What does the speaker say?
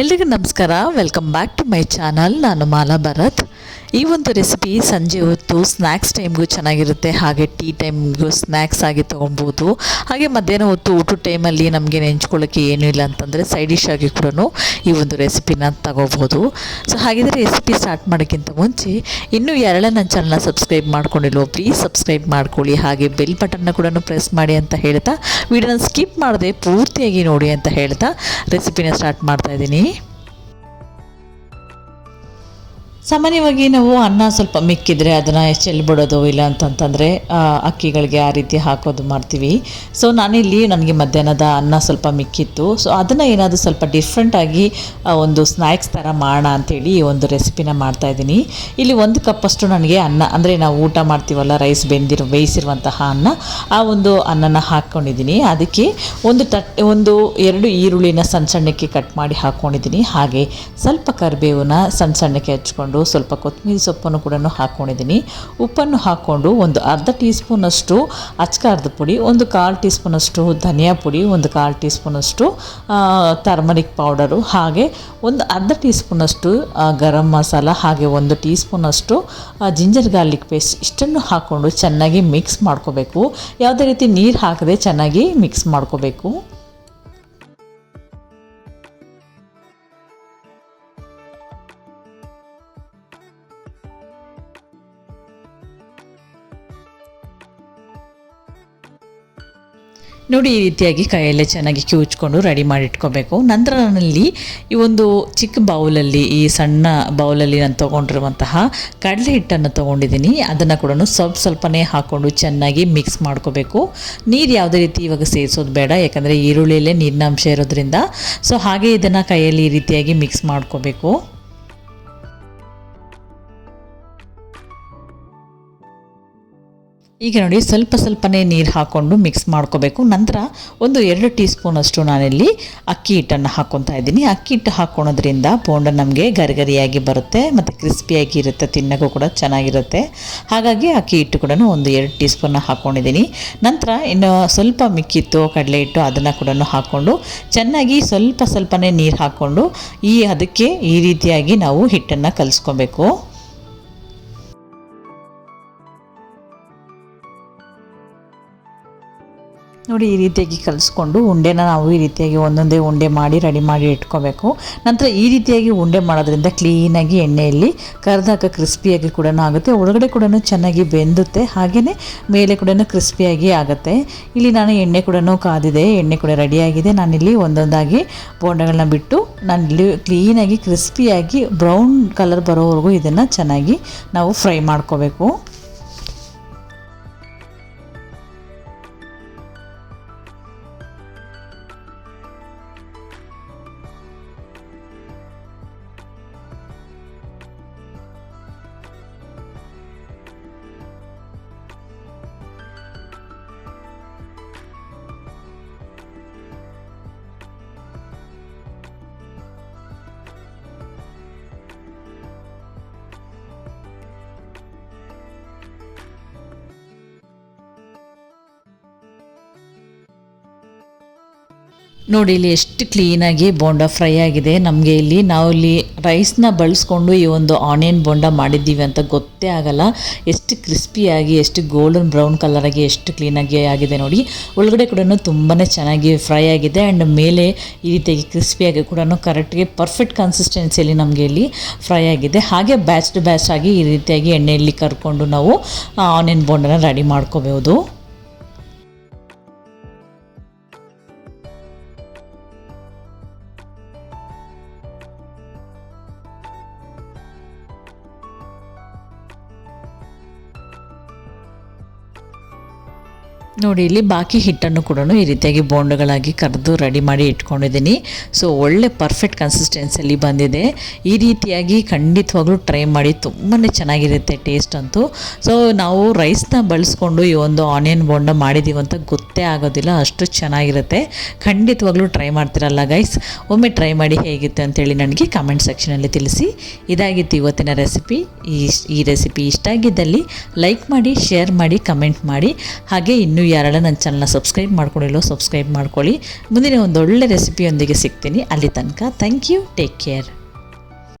ಎಲ್ರಿಗೂ ನಮಸ್ಕಾರ welcome back to my channel ನಾನು ಮಾಲಾ ಭರತ್. ಈ ಒಂದು ರೆಸಿಪಿ ಸಂಜೆ ಹೊತ್ತು ಸ್ನ್ಯಾಕ್ಸ್ ಟೈಮ್ಗೂ ಚೆನ್ನಾಗಿರುತ್ತೆ. ಹಾಗೆ ಟೀ ಟೈಮ್ಗೂ ಸ್ನ್ಯಾಕ್ಸ್ ಆಗಿ ತೊಗೊಬೋದು. ಹಾಗೆ ಮಧ್ಯಾಹ್ನ ಹೊತ್ತು ಊಟದ ಟೈಮಲ್ಲಿ ನಮಗೆ ನೆಂಚ್ಕೊಳ್ಳೋಕ್ಕೆ ಏನೂ ಇಲ್ಲ ಅಂತಂದರೆ ಸೈಡ್ ಡಿಶ್ ಆಗಿ ಕೂಡ ಈ ಒಂದು ರೆಸಿಪಿನ ತಗೋಬೋದು. ಸೊ ಹಾಗಿದ್ರೆ ರೆಸಿಪಿ ಸ್ಟಾರ್ಟ್ ಮಾಡೋಕ್ಕಿಂತ ಮುಂಚೆ ಇನ್ನೂ ಯಾರೆಲ್ಲ ನನ್ನ ಚಾನಲ್ನ ಸಬ್ಸ್ಕ್ರೈಬ್ ಮಾಡ್ಕೊಂಡಿಲ್ವೋ ಪ್ಲೀಸ್ ಸಬ್ಸ್ಕ್ರೈಬ್ ಮಾಡ್ಕೊಳ್ಳಿ. ಹಾಗೆ ಬೆಲ್ ಬಟನ್ನ ಕೂಡ ಪ್ರೆಸ್ ಮಾಡಿ ಅಂತ ಹೇಳ್ತಾ ವಿಡಿಯೋನ ಸ್ಕಿಪ್ ಮಾಡದೆ ಪೂರ್ತಿಯಾಗಿ ನೋಡಿ ಅಂತ ಹೇಳ್ತಾ ರೆಸಿಪಿನ ಸ್ಟಾರ್ಟ್ ಮಾಡ್ತಾ ಇದ್ದೀನಿ. ಸಾಮಾನ್ಯವಾಗಿ ನಾವು ಅನ್ನ ಸ್ವಲ್ಪ ಮಿಕ್ಕಿದ್ರೆ ಅದನ್ನು ಚೆಲ್ಬಿಡೋದು ಇಲ್ಲ ಅಂತಂತಂದರೆ ಅಕ್ಕಿಗಳಿಗೆ ಆ ರೀತಿ ಹಾಕೋದು ಮಾಡ್ತೀವಿ. ಸೊ ನಾನಿಲ್ಲಿ ನನಗೆ ಮಧ್ಯಾಹ್ನದ ಅನ್ನ ಸ್ವಲ್ಪ ಮಿಕ್ಕಿತ್ತು. ಸೊ ಅದನ್ನು ಏನಾದರೂ ಸ್ವಲ್ಪ ಡಿಫ್ರೆಂಟಾಗಿ ಒಂದು ಸ್ನ್ಯಾಕ್ಸ್ ಥರ ಮಾಡೋಣ ಅಂಥೇಳಿ ಈ ಒಂದು ರೆಸಿಪಿನ ಮಾಡ್ತಾಯಿದ್ದೀನಿ ಇಲ್ಲಿ ಒಂದು ಕಪ್ಪಷ್ಟು ನನಗೆ ಅನ್ನ, ಅಂದರೆ ನಾವು ಊಟ ಮಾಡ್ತೀವಲ್ಲ ರೈಸ್ ಬೆಂದಿರೋ, ಬೇಯಿಸಿರುವಂತಹ ಅನ್ನ, ಆ ಒಂದು ಅನ್ನನ ಹಾಕ್ಕೊಂಡಿದ್ದೀನಿ ಅದಕ್ಕೆ ಒಂದು ತಟ್, ಒಂದು ಎರಡು ಈರುಳ್ಳಿನ ಸಣ್ಣ ಸಣ್ಣಕ್ಕೆ ಕಟ್ ಮಾಡಿ ಹಾಕ್ಕೊಂಡಿದ್ದೀನಿ ಹಾಗೆ ಸ್ವಲ್ಪ ಕರಿಬೇವನ್ನ ಸಣ್ಣ ಸಣ್ಣಕ್ಕೆ ಹಚ್ಕೊಂಡು ಸ್ವಲ್ಪ ಕೊತ್ತಂಬರಿ ಸೊಪ್ಪನ್ನು ಕೂಡ ಹಾಕ್ಕೊಂಡಿದ್ದೀನಿ ಉಪ್ಪನ್ನು ಹಾಕ್ಕೊಂಡು ಒಂದು ಅರ್ಧ ಟೀ ಸ್ಪೂನಷ್ಟು ಅಚ್ಕಾರದ ಪುಡಿ, ಒಂದು ಕಾಲು ಟೀ ಸ್ಪೂನಷ್ಟು ಧನಿಯಾ ಪುಡಿ, ಒಂದು ಕಾಲು ಟೀ ಸ್ಪೂನಷ್ಟು ಟರ್ಮರಿಕ್ ಪೌಡರು ಹಾಗೆ ಒಂದು ಅರ್ಧ ಟೀ ಸ್ಪೂನಷ್ಟು ಗರಂ ಮಸಾಲ, ಹಾಗೆ ಒಂದು ಟೀ ಸ್ಪೂನಷ್ಟು ಜಿಂಜರ್ ಗಾರ್ಲಿಕ್ ಪೇಸ್ಟ್ ಇಷ್ಟನ್ನು ಹಾಕ್ಕೊಂಡು ಚೆನ್ನಾಗಿ ಮಿಕ್ಸ್ ಮಾಡ್ಕೋಬೇಕು. ಯಾವುದೇ ರೀತಿ ನೀರು ಹಾಕದೆ ಚೆನ್ನಾಗಿ ಮಿಕ್ಸ್ ಮಾಡ್ಕೋಬೇಕು. ನೋಡಿ, ಈ ರೀತಿಯಾಗಿ ಕೈಯಲ್ಲೇ ಚೆನ್ನಾಗಿ ಕಿವುಚ್ಕೊಂಡು ರೆಡಿ ಮಾಡಿ ಇಟ್ಕೋಬೇಕು. ನಂತರ ನಾನಲ್ಲಿ ಈ ಒಂದು ಚಿಕ್ಕ ಬೌಲಲ್ಲಿ, ಈ ಸಣ್ಣ ಬೌಲಲ್ಲಿ ನಾನು ತೊಗೊಂಡಿರುವಂತಹ ಕಡಲೆ ಹಿಟ್ಟನ್ನು ತೊಗೊಂಡಿದ್ದೀನಿ. ಅದನ್ನು ಕೂಡ ಸ್ವಲ್ಪ ಸ್ವಲ್ಪನೇ ಹಾಕ್ಕೊಂಡು ಚೆನ್ನಾಗಿ ಮಿಕ್ಸ್ ಮಾಡ್ಕೋಬೇಕು. ನೀರು ಯಾವುದೇ ರೀತಿ ಇವಾಗ ಸೇರಿಸೋದು ಬೇಡ, ಯಾಕಂದರೆ ಈರುಳ್ಳಿಯಲ್ಲೇ ನೀರಿನ ಅಂಶ ಇರೋದ್ರಿಂದ. ಸೊ ಹಾಗೆ ಇದನ್ನು ಕೈಯಲ್ಲಿ ಈ ರೀತಿಯಾಗಿ ಮಿಕ್ಸ್ ಮಾಡ್ಕೋಬೇಕು. ಈಗ ನೋಡಿ ಸ್ವಲ್ಪ ಸ್ವಲ್ಪನೇ ನೀರು ಹಾಕ್ಕೊಂಡು ಮಿಕ್ಸ್ ಮಾಡ್ಕೋಬೇಕು. ನಂತರ ಒಂದು ಎರಡು ಟೀ ಸ್ಪೂನಷ್ಟು ನಾನಿಲ್ಲಿ ಅಕ್ಕಿ ಹಿಟ್ಟನ್ನು ಹಾಕ್ಕೊತಾ ಇದ್ದೀನಿ. ಅಕ್ಕಿ ಹಿಟ್ಟು ಹಾಕ್ಕೊಳೋದ್ರಿಂದ ಬೋಂಡ ನಮಗೆ ಗರಿಗರಿಯಾಗಿ ಬರುತ್ತೆ ಮತ್ತು ಕ್ರಿಸ್ಪಿಯಾಗಿ ಇರುತ್ತೆ, ತಿನ್ನೋಕ್ಕೂ ಕೂಡ ಚೆನ್ನಾಗಿರುತ್ತೆ. ಹಾಗಾಗಿ ಅಕ್ಕಿ ಹಿಟ್ಟು ಕೂಡ ಒಂದು ಎರಡು ಟೀ ಸ್ಪೂನ್ ಹಾಕ್ಕೊಂಡಿದ್ದೀನಿ ನಂತರ ಇನ್ನು ಸ್ವಲ್ಪ ಮಿಕ್ಕಿತ್ತು, ಕಡಲೆ ಹಿಟ್ಟು ಅದನ್ನು ಕೂಡ ಹಾಕ್ಕೊಂಡು ಚೆನ್ನಾಗಿ ಸ್ವಲ್ಪ ಸ್ವಲ್ಪನೇ ನೀರು ಹಾಕ್ಕೊಂಡು ಈ ಅದಕ್ಕೆ ಈ ರೀತಿಯಾಗಿ ನಾವು ಹಿಟ್ಟನ್ನು ಕಲಿಸ್ಕೋಬೇಕು. ನೋಡಿ ಈ ರೀತಿಯಾಗಿ ಕಲಿಸ್ಕೊಂಡು ಉಂಡೆನ ನಾವು ಈ ರೀತಿಯಾಗಿ ಒಂದೊಂದೇ ಉಂಡೆ ಮಾಡಿ ರೆಡಿ ಮಾಡಿ ಇಟ್ಕೋಬೇಕು. ನಂತರ ಈ ರೀತಿಯಾಗಿ ಉಂಡೆ ಮಾಡೋದ್ರಿಂದ ಕ್ಲೀನಾಗಿ ಎಣ್ಣೆಯಲ್ಲಿ ಕರೆದಾಗ ಕ್ರಿಸ್ಪಿಯಾಗಿ ಕೂಡ ಆಗುತ್ತೆ. ಒಳಗಡೆ ಕೂಡ ಚೆನ್ನಾಗಿ ಬೆಂದುತ್ತೆ. ಹಾಗೆಯೇ ಮೇಲೆ ಕೂಡ ಕ್ರಿಸ್ಪಿಯಾಗಿ ಆಗುತ್ತೆ. ಇಲ್ಲಿ ನಾನು ಎಣ್ಣೆ ಕೂಡ ಕಾದಿದೆ. ಎಣ್ಣೆ ಕೂಡ ರೆಡಿಯಾಗಿದೆ. ನಾನಿಲ್ಲಿ ಒಂದೊಂದಾಗಿ ಬೋಂಡಗಳನ್ನ ಬಿಟ್ಟು ನಾನಿಲ್ಲಿ ಕ್ಲೀನಾಗಿ ಕ್ರಿಸ್ಪಿಯಾಗಿ ಬ್ರೌನ್ ಕಲರ್ ಬರೋವರೆಗೂ ಇದನ್ನು ಚೆನ್ನಾಗಿ ನಾವು ಫ್ರೈ ಮಾಡ್ಕೋಬೇಕು. ನೋಡಿ, ಇಲ್ಲಿ ಎಷ್ಟು ಕ್ಲೀನಾಗಿ ಬೋಂಡ ಫ್ರೈ ಆಗಿದೆ. ನಮಗೆ ಇಲ್ಲಿ ನಾವು ಇಲ್ಲಿ ರೈಸ್ನ ಬಳಸ್ಕೊಂಡು ಈ ಒಂದು ಆನಿಯನ್ ಬೋಂಡ ಮಾಡಿದ್ದೀವಿ ಅಂತ ಗೊತ್ತೇ ಆಗಲ್ಲ. ಎಷ್ಟು ಕ್ರಿಸ್ಪಿಯಾಗಿ ಎಷ್ಟು ಗೋಲ್ಡನ್ ಬ್ರೌನ್ ಕಲರಾಗಿ ಎಷ್ಟು ಕ್ಲೀನಾಗಿ ಆಗಿದೆ ನೋಡಿ. ಒಳಗಡೆ ಕೂಡ ತುಂಬಾ ಚೆನ್ನಾಗಿ ಫ್ರೈ ಆಗಿದೆ. ಆ್ಯಂಡ್ ಮೇಲೆ ಈ ರೀತಿಯಾಗಿ ಕ್ರಿಸ್ಪಿಯಾಗಿ ಕೂಡ ಕರೆಕ್ಟ್ಗೆ ಪರ್ಫೆಕ್ಟ್ ಕನ್ಸಿಸ್ಟೆನ್ಸಿಯಲ್ಲಿ ನಮಗೆ ಇಲ್ಲಿ ಫ್ರೈ ಆಗಿದೆ. ಹಾಗೆ ಬ್ಯಾಚ್ ಟು ಬ್ಯಾಚ್ ಆಗಿ ಈ ರೀತಿಯಾಗಿ ಎಣ್ಣೆಯಲ್ಲಿ ಕರ್ಕೊಂಡು ನಾವು ಆನಿಯನ್ ಬೋಂಡನ ರೆಡಿ ಮಾಡ್ಕೋಬಹುದು. ನೋಡಿ, ಇಲ್ಲಿ ಬಾಕಿ ಹಿಟ್ಟನ್ನು ಕೂಡ ಈ ರೀತಿಯಾಗಿ ಬೋಂಡುಗಳಾಗಿ ಕರೆದು ರೆಡಿ ಮಾಡಿ ಇಟ್ಕೊಂಡಿದ್ದೀನಿ. ಸೊ ಒಳ್ಳೆ ಪರ್ಫೆಕ್ಟ್ ಕನ್ಸಿಸ್ಟೆನ್ಸಿಯಲ್ಲಿ ಬಂದಿದೆ. ಈ ರೀತಿಯಾಗಿ ಖಂಡಿತವಾಗ್ಲೂ ಟ್ರೈ ಮಾಡಿ ತುಂಬಾ ಚೆನ್ನಾಗಿರುತ್ತೆ ಟೇಸ್ಟ್ ಅಂತೂ. ಸೊ ನಾವು ರೈಸ್ನ ಬಳಸ್ಕೊಂಡು ಈ ಒಂದು ಆನಿಯನ್ ಬೋಂಡ ಮಾಡಿದ್ದೀವಿ ಅಂತ ಗೊತ್ತೇ ಆಗೋದಿಲ್ಲ, ಅಷ್ಟು ಚೆನ್ನಾಗಿರುತ್ತೆ. ಖಂಡಿತವಾಗ್ಲೂ ಟ್ರೈ ಮಾಡ್ತಿರಲ್ಲ ಗೈಸ್ ಒಮ್ಮೆ ಟ್ರೈ ಮಾಡಿ ಹೇಗಿತ್ತು ಅಂತೇಳಿ ನನಗೆ ಕಮೆಂಟ್ ಸೆಕ್ಷನಲ್ಲಿ ತಿಳಿಸಿ. ಇದಾಗಿತ್ತು ಇವತ್ತಿನ ರೆಸಿಪಿ ಈ ಈ ರೆಸಿಪಿ ಇಷ್ಟ ಆಗಿದ್ದಲ್ಲಿ ಲೈಕ್ ಮಾಡಿ ಶೇರ್ ಮಾಡಿ ಕಮೆಂಟ್ ಮಾಡಿ. ಹಾಗೆ ಇನ್ನೂ ನೀವು ಯಾರೆಲ್ಲ ನನ್ನ ಚಾನಲ್ನ ಸಬ್ಸ್ಕ್ರೈಬ್ ಮಾಡ್ಕೊಂಡಿಲ್ಲೋ ಸಬ್ಸ್ಕ್ರೈಬ್ ಮಾಡ್ಕೊಳ್ಳಿ. ಮುಂದಿನ ಒಂದು ಒಳ್ಳೆ ರೆಸಿಪಿಯೊಂದಿಗೆ ಸಿಗ್ತೀನಿ. ಅಲ್ಲಿ ತನಕ ಥ್ಯಾಂಕ್ ಯು ಟೇಕ್ ಕೇರ್